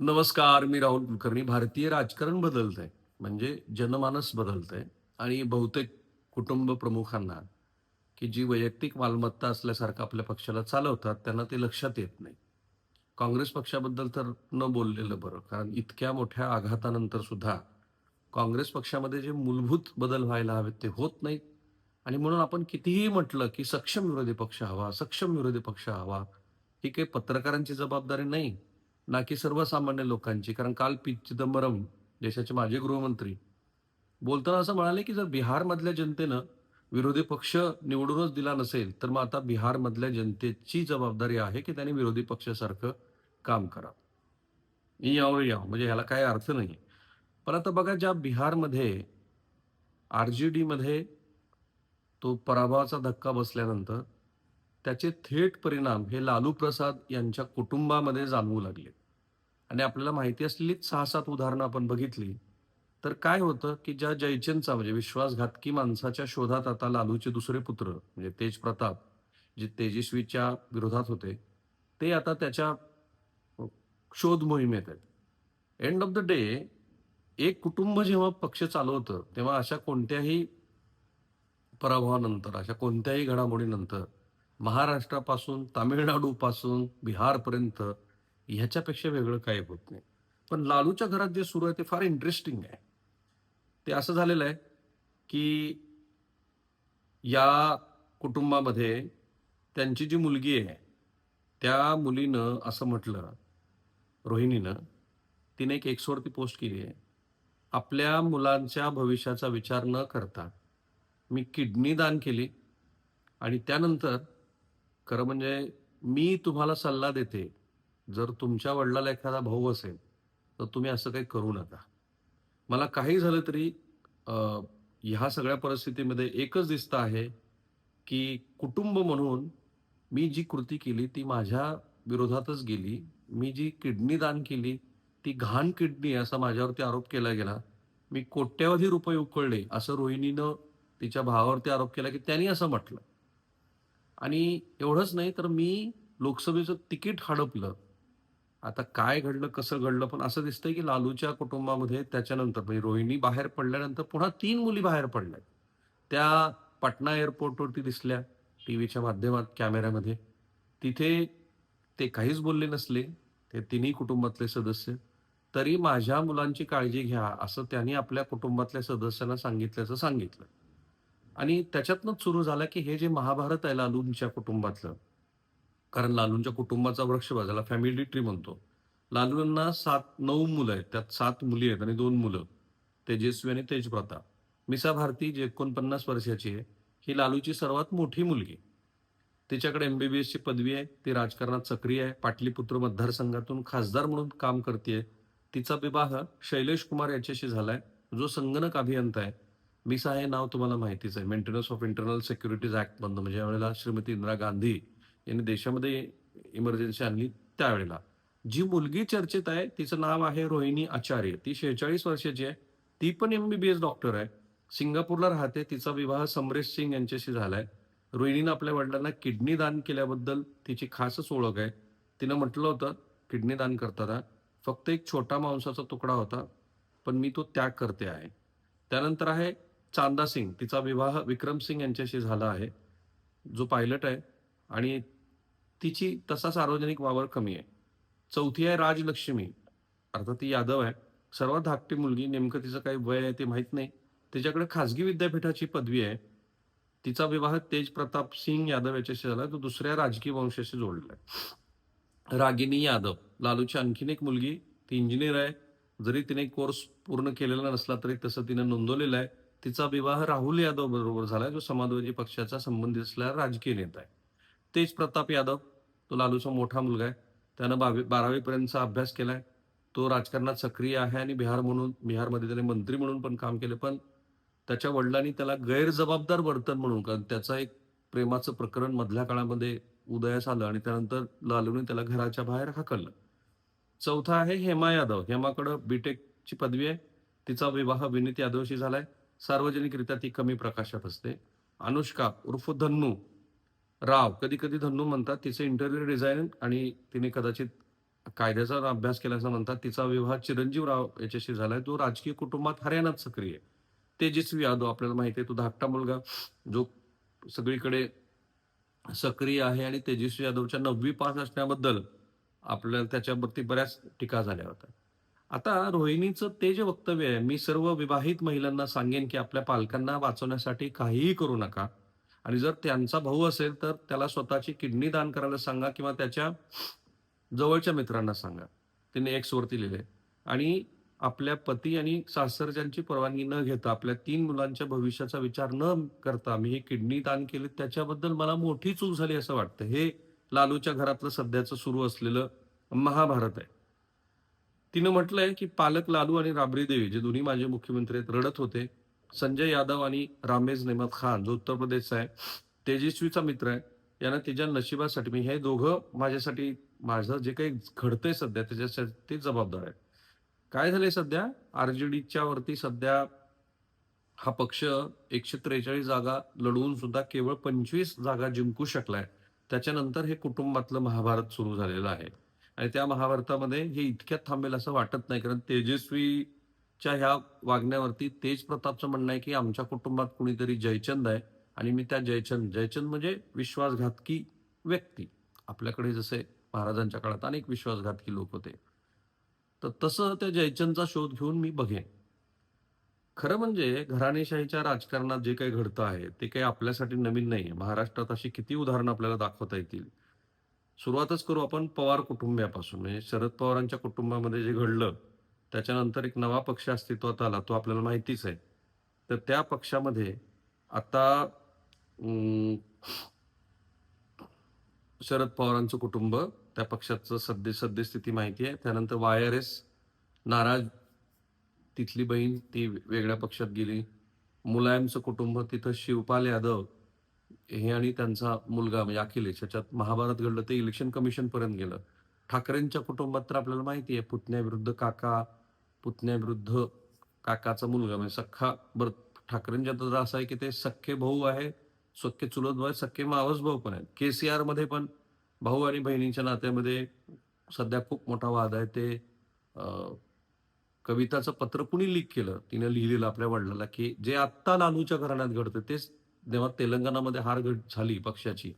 नमस्कार मी राहुल कुलकर्णी. भारतीय राजकारण बदलत आहे म्हणजे जनमानस बदलत आहे आणि बहुतेक कुटुंब प्रमुखांना की जी वैयक्तिक मालमत्ता असल्यासारखं आपल्या पक्षाला चालवतात त्यांना ते लक्षात येत नाही. काँग्रेस पक्षाबद्दल तर न बोललेलं बरं कारण इतक्या मोठ्या आघातानंतर सुद्धा काँग्रेस पक्षामध्ये जे मूलभूत बदल व्हायला हवेत ते होत नाहीत. आणि म्हणून आपण कितीही म्हटलं की सक्षम विरोधी पक्ष हवा सक्षम विरोधी पक्ष हवा ही काही पत्रकारांची जबाबदारी नाही. ना की सर्वसामान्य लोकांची. कारण काल पी. चिदंबरम देशाचे माजी गृहमंत्री बोलताना असं म्हणाले की जर बिहारमधल्या जनतेनं विरोधी पक्ष निवडूनच दिला नसेल तर मग आता बिहारमधल्या जनतेची जबाबदारी आहे की त्यांनी विरोधी पक्षासारखं काम करावं यावं यावं म्हणजे ह्याला काही अर्थ नाही. पण आता बघा ज्या बिहारमध्ये आर जे डीमध्ये तो पराभवाचा धक्का बसल्यानंतर त्याचे थेट परिणाम हे लालू प्रसाद यांच्या कुटुंबामध्ये जाणवू लागले. आणि आपल्याला माहिती असलेलीच सहा सात उदाहरणं आपण बघितली. तर काय होतं की ज्या जयचंदचा म्हणजे विश्वासघातकी माणसाच्या शोधात आता लालूचे दुसरे पुत्र म्हणजे तेज प्रताप जे तेजस्वीच्या विरोधात होते ते आता त्याच्या शोध मोहिमेत आहेत. एंड ऑफ द डे एक कुटुंब जेव्हा पक्ष चालवतं तेव्हा अशा कोणत्याही पराभवानंतर अशा कोणत्याही घडामोडीनंतर महाराष्ट्रापासून तामिळनाडूपासून बिहारपर्यंत ह्याच्यापेक्षा वेगळं काही होत नाही. पण लालूच्या घरात जे सुरू आहे ते फार इंटरेस्टिंग आहे. ते असं झालेलं आहे की या कुटुंबामध्ये त्यांची जी मुलगी आहे त्या मुलीनं असं म्हटलं रोहिणीनं तिने एक एक्सवरती पोस्ट केली आहे. आपल्या मुलांच्या भविष्याचा विचार न करता मी किडनी दान केली आणि त्यानंतर खरं म्हणजे मी तुम्हाला सल्ला देते जर तुमच्या वडिलाला एखादा भाऊ असेल तर तुम्ही असं काही करू नका. मला काही झालं तरी ह्या सगळ्या परिस्थितीमध्ये एकच दिसतं आहे की कुटुंब म्हणून मी जी कृती केली ती माझ्या विरोधातच गेली. मी जी किडनी दान केली ती घाण किडनी असा माझ्यावरती आरोप केला गेला. मी कोट्यवधी रुपये उकळले असं रोहिणीनं तिच्या भावावरती आरोप केला की त्यांनी असं म्हटलं. आणि एवढंच नाही तर मी लोकसभेचं तिकीट हडपलं. आता काय घडलं कसं घडलं पण असं दिसतंय की लालूच्या कुटुंबामध्ये त्याच्यानंतर म्हणजे रोहिणी बाहेर पडल्यानंतर पुन्हा तीन मुली बाहेर पडल्या त्या पटना एअरपोर्टवरती दिसल्या टी व्हीच्या माध्यमात कॅमेऱ्यामध्ये. तिथे ते काहीच बोलले नसले ते तिन्ही कुटुंबातले सदस्य. तरी माझ्या मुलांची काळजी घ्या असं त्यांनी आपल्या कुटुंबातल्या सदस्यांना सांगितल्याचं सांगितलं. आणि त्याच्यातनंच सुरू झालं की हे जे महाभारत आहे लालूंच्या कुटुंबातलं कारण लालूंच्या कुटुंबाचा वृक्ष ज्याला फॅमिली ट्री म्हणतो. लालूंना सात नऊ मुलं आहेत. त्यात सात मुली आहेत आणि दोन मुलं. तेजस्वी आणि तेजप्रता मिसा भारती जी एकोणपन्नास वर्षाची आहे ही लालूची सर्वात मोठी मुलगी. तिच्याकडे एमबीबीएस ची पदवी आहे. ती राजकारणात सक्रिय आहे. पाटलीपुत्र मतदारसंघातून खासदार म्हणून काम करते तिचा विवाह शैलेश कुमार याच्याशी झालाय. जो संगणक अभियंता आहे. मिसा हे नाव तुम्हाला माहितीच आहे. Maintenance of internal securities act बंद म्हणजे यावेळेला श्रीमती इंदिरा गांधी यांनी देशामध्ये इमर्जन्सी आणली त्यावेळेला. जी मुलगी चर्चेत आहे तिचं नाव आहे रोहिणी आचार्य. ती शेहेचाळीस वर्षाची आहे. ती पण एमबीबीएस डॉक्टर आहे. सिंगापूरला राहते. तिचा विवाह समरेश सिंग यांच्याशी झालाय. रोहिणीनं आपल्या वडिलांना किडनी दान केल्याबद्दल तिची खासच ओळख आहे. तिनं म्हटलं होतं किडनी दान करताना फक्त एक छोटा मांसाचा तुकडा होता पण मी तो त्याग करते आहे. त्यानंतर आहे चांदा सिंग. तिचा विवाह विक्रम सिंग यांच्याशी झाला आहे. जो पायलट आहे. आणि तिची तसा सार्वजनिक वावर कमी आहे. चौथी आहे राजलक्ष्मी. अर्थात ती यादव आहे. सर्वात धाकटी मुलगी नेमकं तिचं काही वय आहे ते माहीत नाही. तिच्याकडे खासगी विद्यापीठाची पदवी आहे. तिचा विवाह तेज प्रताप सिंग यादव याच्याशी झाला. तो दुसऱ्या राजकीय वंशाशी जोडलेला आहे. रागिनी यादव. लालूची आणखीन एक मुलगी ती इंजिनियर आहे. जरी तिने कोर्स पूर्ण केलेला नसला तरी तसं तिने नोंदवलेला आहे. तिचा विवाह राहुल यादव बरोबर झालाय जो समाजवादी पक्षाचा संबंधित असलेला राजकीय नेता आहे. तेज प्रताप यादव तो लालूचा मोठा मुलगा आहे. त्यानं बावी बारावीपर्यंतचा अभ्यास केला आहे तो राजकारणात सक्रिय आहे आणि बिहार म्हणून बिहारमध्ये त्याने मंत्री म्हणून पण काम केलं. पण त्याच्या वडिलांनी त्याला गैरजबाबदार वर्तन म्हणून कारण त्याचं एक प्रेमाचं प्रकरण मधल्या काळामध्ये उदयास आलं आणि त्यानंतर लालूने त्याला घराच्या बाहेर हाकललं. चौथा आहे हेमा यादव. हेमाकडं बीटेकची पदवी आहे. तिचा विवाह विनीत यादवशी झालाय. सार्वजनिकरित्या ती कमी प्रकाशात असते. अनुष्का उर्फ धन्नू राव कधी कधी धन्नू म्हणतात तिचे इंटेरियर डिझाईन आणि तिने कदाचित कायद्याचा अभ्यास केल्याचं म्हणतात तिचा विवाह चिरंजीव राव याच्याशी झालाय. तो राजकीय कुटुंबात हरियाणात सक्रिय आहे. तेजस्वी यादव आपल्याला माहिती आहे तो धाकटा मुलगा जो सगळीकडे सक्रिय आहे आणि तेजस्वी यादवच्या नववी पास असण्याबद्दल आपल्याला त्याच्यावरती बऱ्याच टीका झाल्या होत्या. आता रोहिणीचं ते जे वक्तव्य आहे. मी सर्व विवाहित महिलांना सांगेन की आपल्या पालकांना वाचवण्यासाठी काहीही करू नका. आणि जर त्यांचा भाऊ असेल तर त्याला स्वतःची किडनी दान करायला सांगा किंवा त्याच्या जवळच्या मित्रांना सांगा. तिने एक्स वरती लिहिले. आणि आपल्या पती आणि सासरच्यांची परवानगी न घेता आपल्या तीन मुलांच्या भविष्याचा विचार न करता मी हे किडनी दान केली त्याच्याबद्दल मला मोठी चूक झाली असं वाटतं. हे लालूच्या घरातलं सध्याचं सुरू असलेलं महाभारत आहे. तिनं म्हटलंय की पालक लालू आणि राबरी देवी जे दोन्ही माझे मुख्यमंत्री आहेत रडत होते. संजय यादव आणि रामेज नेमत खान जो उत्तर प्रदेशचा आहे तेजस्वीचा मित्र आहे यांना तिच्या नशिबासाठी मी हे दोघं माझ्यासाठी माझं जे काही घडतंय सध्या त्याच्यासाठी ते जबाबदार आहे काय झालंय सध्या? आरजेडीच्या वरती सध्या हा पक्ष एकशे त्रेचाळीस जागा लढवून सुद्धा केवळ पंचवीस जागा जिंकू शकलाय. त्याच्यानंतर हे कुटुंबातलं महाभारत सुरू झालेलं आहे. आणि त्या महाभारतामध्ये हे इतक्यात थांबेल असं वाटत नाही कारण तेजस्वी च्या ह्या वागण्यावरती तेज प्रतापचं म्हणणं आहे की आमच्या कुटुंबात कुणीतरी जयचंद आहे आणि मी त्या जयचंद जयचंद म्हणजे विश्वासघातकी व्यक्ती. आपल्याकडे जसे महाराजांच्या काळात अनेक विश्वासघातकी लोक होते. तर तसं त्या जयचंदचा शोध घेऊन मी बघेन. खरं म्हणजे घराणेशाहीच्या राजकारणात जे काही घडतं आहे ते काही आपल्यासाठी नवीन नाही आहे महाराष्ट्रात अशी किती उदाहरणं आपल्याला दाखवता येतील? सुरुवातच करू आपण पवार कुटुंबियापासून. म्हणजे शरद पवारांच्या कुटुंबामध्ये जे घडलं त्याच्यानंतर एक नवा पक्ष अस्तित्वात आला तो आपल्याला माहितीच आहे. तर त्या पक्षामध्ये आता शरद पवारांचं कुटुंब त्या पक्षाचं सद्य सद्यस्थिती माहिती आहे. त्यानंतर वाय आर एस नाराज तिथली बहीण ती वेगळ्या पक्षात गेली. मुलायमचं कुटुंब तिथं शिवपाल यादव हे आणि त्यांचा मुलगा म्हणजे अखिलेश याच्यात महाभारत घडलं ते इलेक्शन कमिशन पर्यंत गेलं. ठाकरेंच्या कुटुंबात तर आपल्याला माहिती आहे पुतण्याविरुद्ध काका पुतण्याविरुद्ध काकाचा मुलगा म्हणजे सख्खा बर ठाकरेंच्या तर असं आहे की ते सख्खे भाऊ आहे सख्खे चुलत भाऊ आहे सख्खे मावस भाऊ पण आहेत. के सी आरमध्ये पण भाऊ आणि बहिणींच्या नात्यामध्ये सध्या खूप मोठा वाद आहे. ते कविताचं पत्र कुणी लीक केलं? तिने लिहिलेलं आपल्या वडिलाला की जे आत्ता नानूच्या घराण्यात घडतं तेच जेव्हा तेलंगणामध्ये हार घट झाली पक्षाची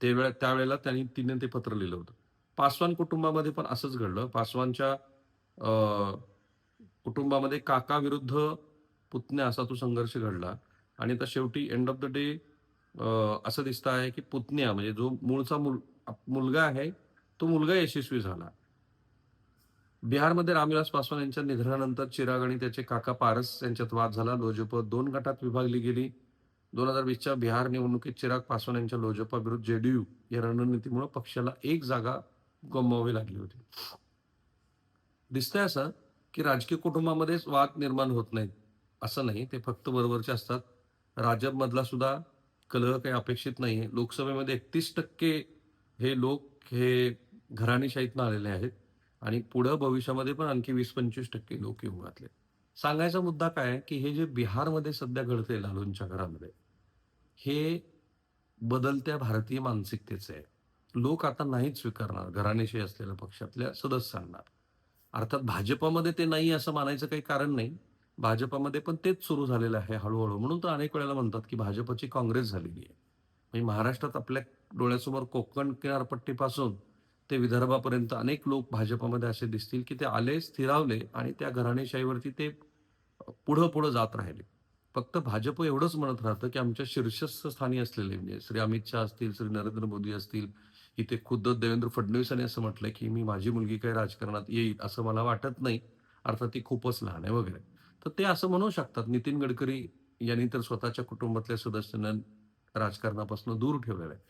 ते वेळा त्यावेळेला त्यांनी तिने ते पत्र लिहिलं होतं. पासवान कुटुंबामध्ये पण असंच घडलं. पासवानच्या कुटुंबामध्ये काका विरुद्ध पुतण्या असा तो संघर्ष घडला. आणि आता शेवटी एंड ऑफ द डे असं दिसतं आहे की पुतण्या म्हणजे जो मूळचा मुल मुलगा आहे तो मुलगा यशस्वी झाला. बिहारमध्ये रामविलास पासवान यांच्या निधनानंतर चिराग आणि त्याचे काका पारस यांच्यात वाद झाला. लोजप दोन गटात विभागली गेली. दोन हजार वीसच्या बिहार निवडणुकीत चिराग पासवान यांच्या लोजपा विरुद्ध जेडीयू या रणनीतीमुळे पक्षाला एक जागा गमवावी लागली होती. दिसतंय असं की राजकीय कुटुंबामध्येच वाद निर्माण होत नाहीत. असं नाही ते फक्त बरोबरचे असतात. राज्यामधला सुद्धा कलह काही अपेक्षित नाही आहे लोकसभेमध्ये एकतीस टक्के हे लोक हे घराणीशाहीतनं आलेले आहेत. आणि पुढं भविष्यामध्ये पण आणखी वीस पंचवीस टक्के लोक येऊ घातले सांगायचा मुद्दा काय आहे की हे जे बिहारमध्ये सध्या घडते लालूंच्या घरामध्ये हे बदलत्या भारतीय मानसिकतेचे आहे. लोक आता नाहीच स्वीकारणार घराणेशाही असलेल्या पक्षातल्या सदस्यांना. अर्थात भाजपमध्ये ते नाही असं मानायचं काही कारण नाही. भाजपमध्ये पण तेच सुरू झालेलं आहे हळूहळू. म्हणून तर अनेक वेळेला म्हणतात की भाजपची काँग्रेस झालेली आहे. म्हणजे महाराष्ट्रात आपल्या डोळ्यासमोर कोकण किनारपट्टीपासून ते विदर्भापर्यंत अनेक लोक भाजपामध्ये असे दिसतील की ते आले स्थिरावले आणि त्या घराणेशाहीवरती ते पुढं पुढं जात राहिले. फक्त भाजप एवढंच म्हणत राहतं की आमच्या शीर्षस्थ स्थानी असलेले म्हणजे श्री अमित शहा असतील श्री नरेंद्र मोदी असतील इथे खुद्द देवेंद्र फडणवीसांनी असं म्हटलंय की मी माझी मुलगी काही राजकारणात येईल असं मला वाटत नाही. अर्थात ती खूपच लहान आहे वगैरे. तर ते असं म्हणू शकतात. नितीन गडकरी यांनी तर स्वतःच्या कुटुंबातल्या सदस्यांना राजकारणापासून दूर ठेवलेलं आहे.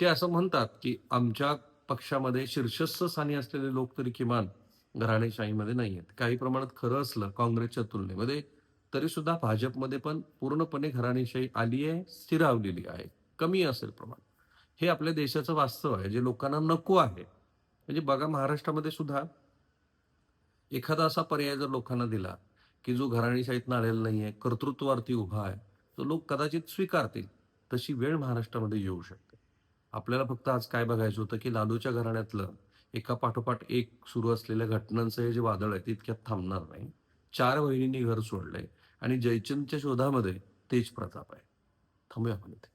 ते असं म्हणतात की आमच्या पक्षामध्ये शीर्षस्थ स्थानी असलेले लोक तरी किमान घराणेशाहीमध्ये नाही आहेत. काही प्रमाणात खरं असलं काँग्रेसच्या तुलनेमध्ये तरी सुद्धा भाजपमध्ये पण पूर्णपणे घराणेशाही आली आहे स्थिरावलेली आहे. कमी असेल प्रमाण. हे आपल्या देशाचं वास्तव आहे जे लोकांना नको आहे. म्हणजे बघा महाराष्ट्रामध्ये सुद्धा एखादा असा पर्याय जर लोकांना दिला की जो घराणेशाहीतनं आलेला नाहीये कर्तृत्वावरती उभा आहे तो लोक कदाचित स्वीकारतील तशी वेळ महाराष्ट्रामध्ये येऊ शकते. आपल्याला फक्त आज काय बघायचं होतं की लालूच्या घराण्यातलं एका पाठोपाठ एक सुरू असलेल्या घटनांचं हे जे वादळ आहे ते इतक्यात थांबणार नाही. चार वहिनींनी घर सोडलंय आणि जयचंदच्या शोधामध्ये तेज प्रताप आहे. थांबूया आपण इथे.